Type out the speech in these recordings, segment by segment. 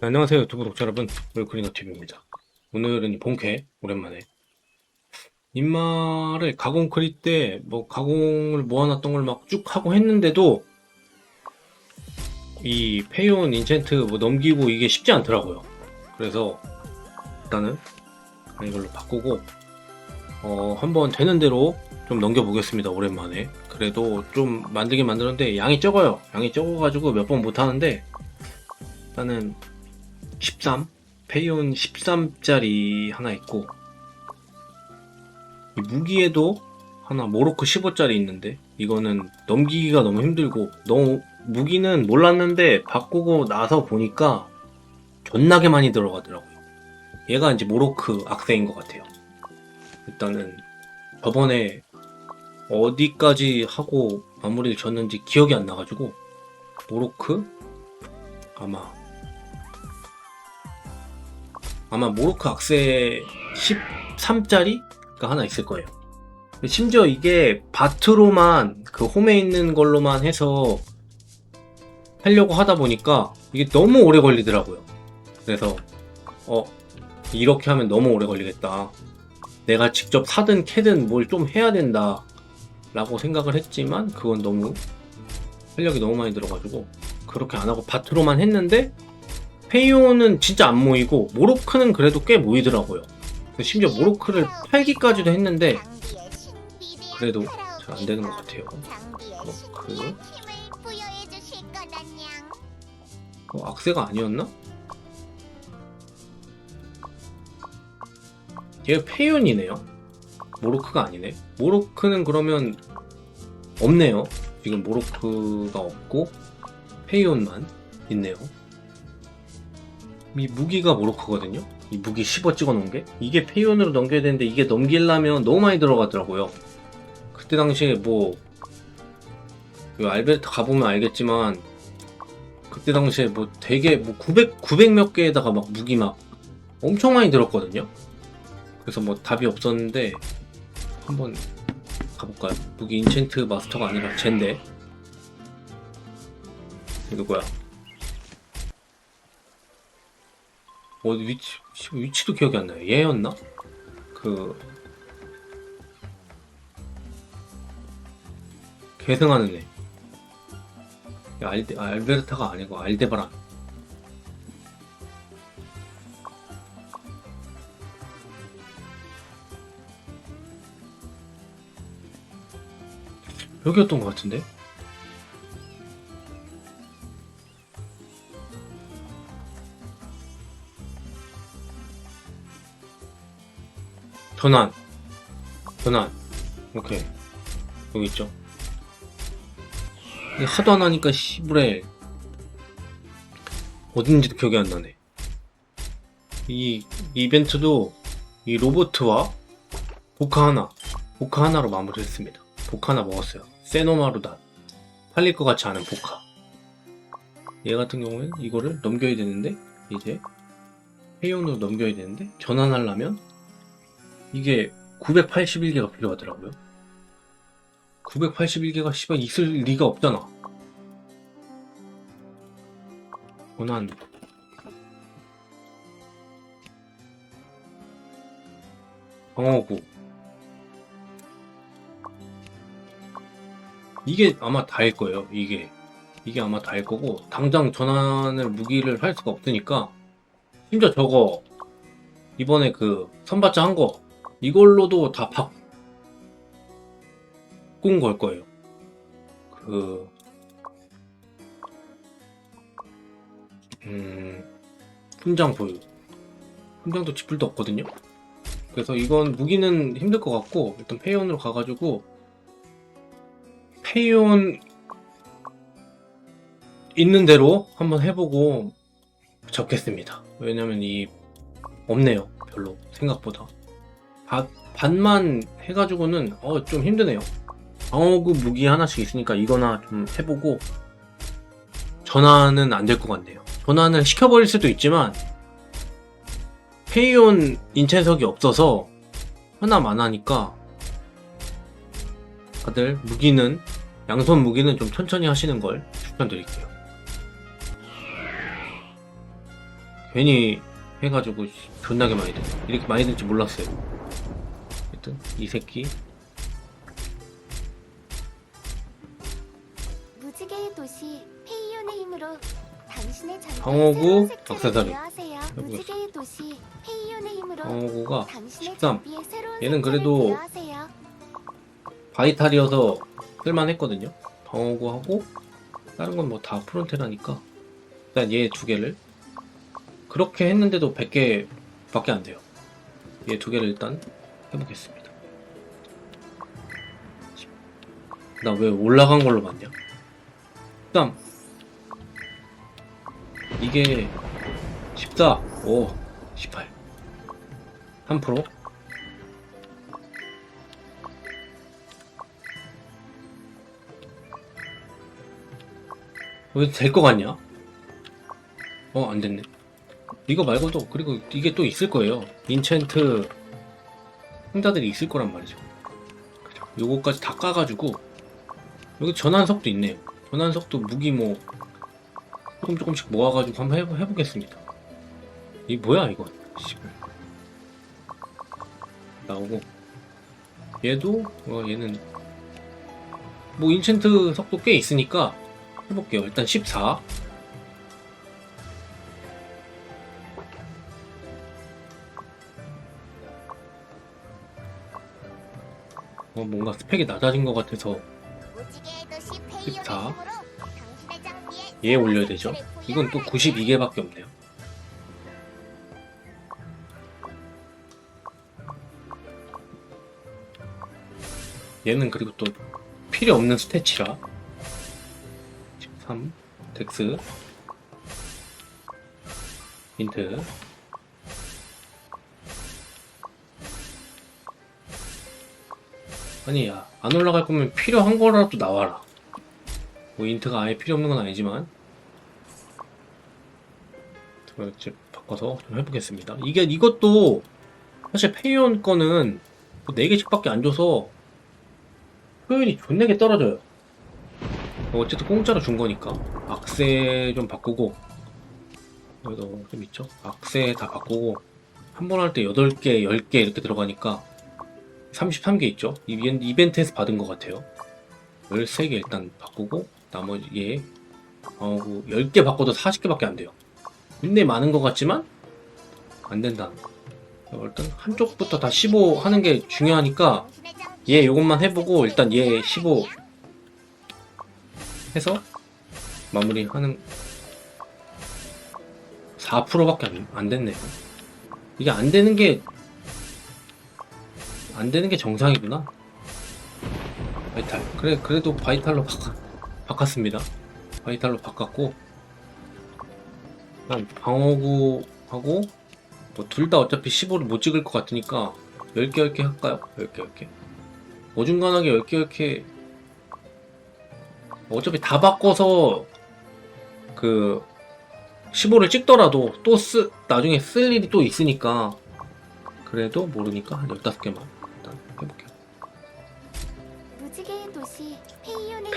네, 안녕하세요 유튜브 독자 여러분. 물크리너TV입니다. 오늘은 이 본캐 오랜만에. 인마를 가공 그릴 때뭐 가공을 모아놨던 걸 막 쭉 하고 했는데도 이 페이온 인챈트 뭐 넘기고 이게 쉽지 않더라고요. 그래서 일단은 이걸로 바꾸고 어 한번 되는 대로 좀 넘겨보겠습니다 오랜만에. 그래도 좀 만들긴 만들었는데 양이 적어요. 양이 적어가지고 몇 번 못하는데 일단은 13 페이온 13짜리 하나 있고 이 무기에도 하나 모로크 15짜리 있는데 이거는 넘기기가 너무 힘들고 너무 무기는 몰랐는데 바꾸고 나서 보니까 존나게 많이 들어가더라고요. 얘가 이제 모로크 악세인 것 같아요. 일단은 저번에 어디까지 하고 마무리를 졌는지 기억이 안 나가지고 모로크? 아마 아마 모로크 악세 13짜리 가 하나 있을 거예요. 심지어 이게 바트로만 그 홈에 있는 걸로만 해서 하려고 하다 보니까 이게 너무 오래 걸리더라고요. 그래서 어 이렇게 하면 너무 오래 걸리겠다. 내가 직접 사든 캐든 뭘 좀 해야 된다. 라고 생각을 했지만 그건 너무 활력이 너무 많이 들어가지고 그렇게 안 하고 바트로만 했는데 페이오는 진짜 안 모이고 모로크는 그래도 꽤 모이더라고요. 심지어 모로크를 8기까지도 했는데 그래도 잘 안 되는 것 같아요. 모로크 어, 악세가 아니었나? 얘 페이온이네요. 모로크가 아니네. 모로크는 그러면 없네요. 지금 모로크가 없고 페이온만 있네요. 이 무기가 모로크거든요. 이 무기 15 찍어 놓은 게 이게 페이온으로 넘겨야 되는데 이게 넘기려면 너무 많이 들어가더라고요. 그때 당시에 뭐 이거 알베르트 가보면 알겠지만 그때 당시에 뭐 되게 뭐 900, 900 몇 개에다가 막 무기 막 엄청 많이 들었거든요. 그래서 뭐 답이 없었는데 한번 가볼까요? 무기 인챈트 마스터가 아니라 젠데 이거 누구야? 어 위치 위치도 기억이 안 나요. 얘였나? 그 계승하는 애. 야, 알데, 알베르타가 아니고 알데바란. 여기였던 것 같은데? 전환. 전환. 오케이. 여기 있죠. 하도 안 하니까 시부레 어딘지도 기억이 안 나네. 이 이벤트도 이 로보트와 보카 하나, 보카 하나로 마무리했습니다. 보카 하나 먹었어요. 세노마루다. 팔릴 것 같지 않은 보카. 얘 같은 경우에는 이거를 넘겨야 되는데 이제 회원으로 넘겨야 되는데 전환하려면 이게 981개가 필요하더라고요. 981개가 씨발 있을 리가 없잖아. 고난 방어구 이게 아마 다일 거예요. 이게 이게 아마 다일 거고 당장 전환을 무기를 할 수가 없으니까 심지어 저거 이번에 그 선발자 한거 이걸로도 다 바꾼 걸 거예요. 그, 음, 훈장 보유. 훈장도 지풀도 없거든요? 그래서 이건 무기는 힘들 것 같고, 일단 페이온으로 가가지고, 페이온 있는 대로 한번 해보고 적겠습니다. 왜냐면 이, 없네요. 별로, 생각보다. 바, 반만 해가지고는 어, 좀 힘드네요. 방어구 무기 하나씩 있으니까 이거나 좀 해보고 전환은 안될 것 같네요. 전환을 시켜버릴 수도 있지만 페이온 인체석이 없어서 하나만 하니까 다들 무기는 양손 무기는 좀 천천히 하시는 걸 추천드릴게요. 괜히 해가지고 씨, 존나게 많이 돼. 이렇게 많이 될지 몰랐어요. 하여튼 이 새끼 무지개의 도시 페이온의 힘으로 당신의 방어구, 새로운. 해보겠습니다. 무지개의 도시 페이온의 힘으로 방어구가 당신의 13. 장비에 새로운 얘는 색채를 그래도. 바이탈이어서 쓸만했거든요. 방어구하고 다른 건 뭐 다 프론테라니까 일단 얘 두 개를 그렇게 했는데도 100개 밖에 안 돼요. 얘 두 개를 일단 해보겠습니다. 나 왜 올라간 걸로 봤냐? 일단 이게 14, 오, 18, 3%. 왜 될 것 같냐? 어, 안 됐네. 이거 말고도, 그리고 이게 또 있을 거예요. 인챈트 상자들이 있을 거란 말이죠. 요거까지 다 까가지고, 여기 전환석도 있네요. 전환석도 무기 뭐, 조금 조금씩 모아가지고 한번 해보, 해보겠습니다. 이 뭐야, 이거. 씨발. 나오고. 얘도, 어, 얘는, 뭐, 인챈트 석도 꽤 있으니까, 해볼게요. 일단 14. 어, 뭔가 스펙이 낮아진 것 같아서 14. 힘으로 당신의 장비에 얘 올려야 되죠. 이건 또 부여하세요. 92개밖에 없네요. 얘는 그리고 또 필요 없는 스태치라 13 덱스 힌트 아니 야안 올라갈 거면 필요한 거라도 나와라 뭐 인트가 아예 필요 없는 건 아니지만 이제 바꿔서 좀 해보겠습니다. 이게 이것도 사실 페이온 거는 4개씩밖에 안 줘서 효율이 존나게 떨어져요. 어쨌든 공짜로 준 거니까 악세 좀 바꾸고 여기도 좀 있죠? 악세 다 바꾸고 한 번 할 때 8개, 10개 이렇게 들어가니까 33개 있죠? 이벤- 이벤트에서 받은 것 같아요. 13개 일단 바꾸고 나머지 얘 어, 10개 바꿔도 40개밖에 안 돼요. 굉장히 많은 것 같지만 안 된다. 일단 한쪽부터 다 15 하는 게 중요하니까 얘 요것만 해보고 일단 얘 15 해서 마무리하는 4%밖에 안, 안 됐네요. 이게 안 되는 게 안 되는 게 정상이구나. 바이탈. 그래 그래도 바이탈로 바꿨, 바꿨습니다. 바이탈로 바꿨고 그냥 방어구하고 뭐 둘 다 어차피 15를 못 찍을 것 같으니까 10개 10개 할까요? 10개 10개 어중간하게 10개 10개 어차피 다 바꿔서 그 15를 찍더라도 또 쓰, 나중에 쓸 일이 또 있으니까 그래도 모르니까 한 15개만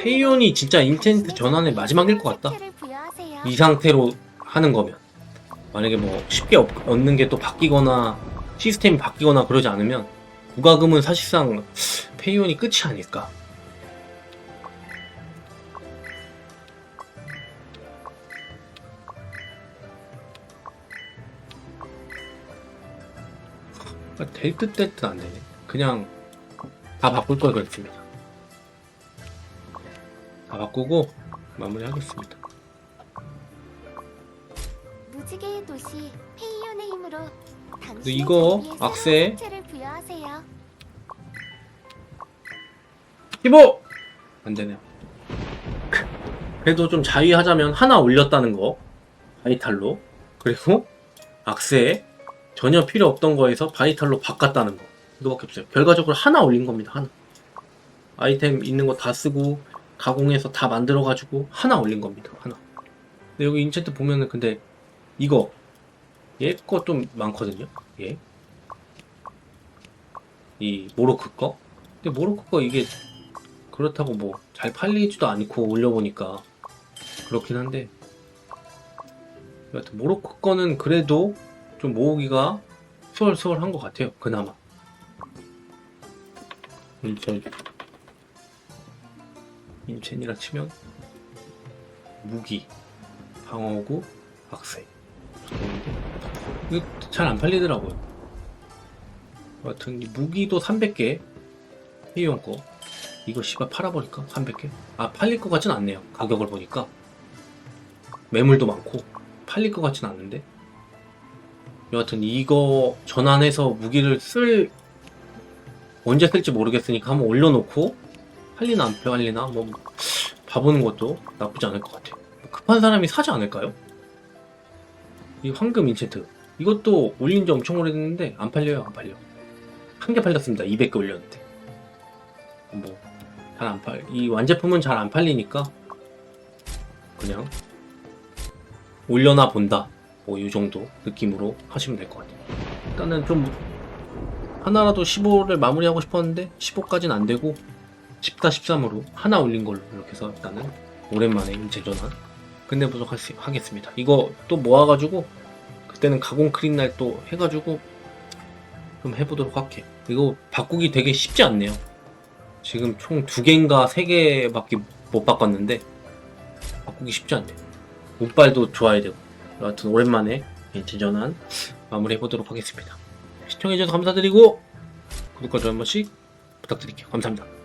페이온이 진짜 인챈트 전환의 마지막일 것 같다. 이 상태로 하는 거면. 만약에 뭐 쉽게 얻- 얻는 게 또 바뀌거나 시스템이 바뀌거나 그러지 않으면 부가금은 사실상 페이온이 끝이 아닐까. 될 듯 될 듯 안 되네. 그냥 다 바꿀 걸 그랬습니다 다 바꾸고 마무리하겠습니다 무지개의 도시 페이온의 힘으로 당신의 이거 장비에 악세. 새로운 색채를 부여하세요. 15! 안 되네요. 그래도 좀 자위하자면 하나 올렸다는 거. 바이탈로. 그리고 악세에 전혀 필요 없던 거에서 바이탈로 바꿨다는 거. 이거밖에 없어요. 결과적으로 하나 올린 겁니다. 하나. 아이템 있는 거 다 쓰고 가공해서 다 만들어가지고 하나 올린 겁니다. 하나. 근데 여기 인챈트 보면은 근데 이거 얘 거 좀 많거든요. 얘. 이 모로크 거. 근데 모로코 거 이게 그렇다고 뭐 잘 팔리지도 않고 올려보니까 그렇긴 한데 여하튼 모로코 거는 그래도 좀 모으기가 수월수월한 것 같아요. 그나마. 음, 저 인첸이라 치면 무기, 방어구, 악세. 이거 잘 안 팔리더라고요. 여하튼 이 무기도 300개 회의용 거 이거 씨발 팔아버릴까? 300개? 아 팔릴 것 같진 않네요 가격을 보니까 매물도 많고 팔릴 것 같진 않은데 여하튼 이거 전환해서 무기를 쓸 언제 쓸지 모르겠으니까 한번 올려놓고 팔리나 안 팔리나 뭐 봐보는 것도 나쁘지 않을 것 같아요 급한 사람이 사지 않을까요? 이 황금 인챈트 이것도 올린 지 엄청 오래됐는데 안 팔려요 안 팔려 한 개 팔렸습니다 200개 올렸는데 뭐 잘 안 팔. 이 완제품은 잘 안 팔리니까 그냥 올려나 본다. 뭐 이 정도 느낌으로 하시면 될 것 같아요. 일단은 좀 하나라도 15를 마무리하고 싶었는데 15까지는 안 되고 14, 13으로 하나 올린 걸로 이렇게 해서 일단은 오랜만에 재전환 끝내보도록 할- 하겠습니다. 이거 또 모아가지고 그때는 가공 크린 날 또 해가지고 좀 해보도록 할게요. 이거 바꾸기 되게 쉽지 않네요. 지금 총 두 개인가 세 개밖에 못 바꿨는데 바꾸기 쉽지 않네요. 운빨도 좋아야 되고 여하튼 오랜만에 재전환 마무리 해 보도록 하겠습니다. 시청해주셔서 감사드리고 구독과 좋아요 한 번씩 부탁드릴게요. 감사합니다.